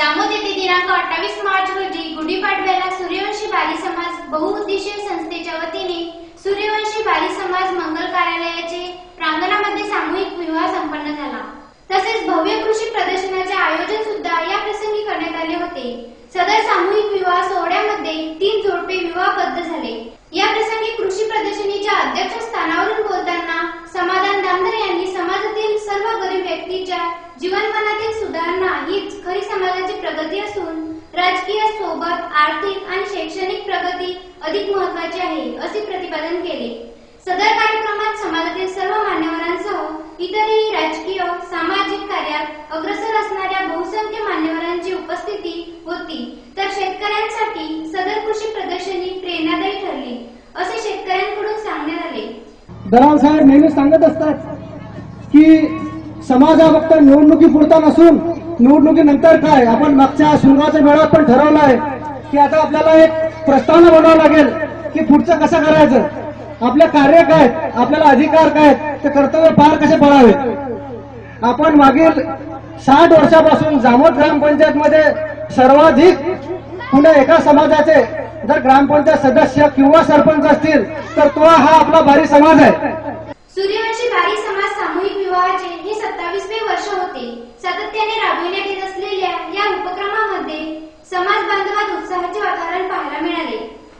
जामोद येथे दिनांक अठ्ठावीस मार्च रोजी गुढीपाडव्याला सूर्यवंशी बाली समाज बहुउद्देशीय संस्थेच्या वतीने सूर्यवंशी बाली समाज मंगल कार्यालयाचे प्रांगणामध्ये सामूहिक विवाह संपन्न झाला. तसेच भव्य कृषी प्रदर्शनाचे आयोजन सुद्धा या प्रसंगी करण्यात आले होते. सदर सामूहिक विवाह सोहळ्यामध्ये तीन जोडपे विवाहबद्ध झाले. या प्रसंगी कृषी प्रदर्शनीच्या अध्यक्ष स्थानावरून बोलताना समाधान दामधर यांनी समाजातील सर्व गरीब व्यक्तीच्या जीवनमानातील सुधारणा हीच खरी समाजाची प्रगती असून राजकीय सोबत आर्थिक आणि शैक्षणिक प्रगती अधिक महत्वाची आहे असे प्रतिपादन केले. सदर कार्यक्रमात समाजातील सर्व मान्यवरांसह इतरही राजकीय सामाजिक कार्यात अग्रसर असणाऱ्या बहुसंख्य मान्यवरांची उपस्थिती होती तर शेतकऱ्यांसाठी सदर कृषी प्रदर्शनी प्रेरणादायी ठरली असे शेतकऱ्यांकडून सांगण्यात आले. दलाल साहेब नेहमी सांगत असतात की समाज हा फक्त निवडणुकीपुरता नसून निवडणुकीनंतर काय आपण मागच्या सुरुवाच्या मेळाव्यात पण ठरवलं आहे की आता आपल्याला एक प्रस्तावना बनवावा लागेल की पुढचं कसं करायचं? आपलं कार्य काय आपल्याला अधिकार काय ते कर्तव्य पार कसे पळावे आपण मागील साठ वर्षापासून जामोद ग्रामपंचायत मध्ये सर्वाधिक पुणे एका समाजाचे जर ग्रामपंचायत सदस्य किंवा सरपंच असतील तर तो हा आपला भारी समाज आहे. सूर्यवंशी भारी समाज सामूहिक विवाहाचे हे सत्तावीसवे वर्ष होते. सातत्याने राबविण्यात येत असले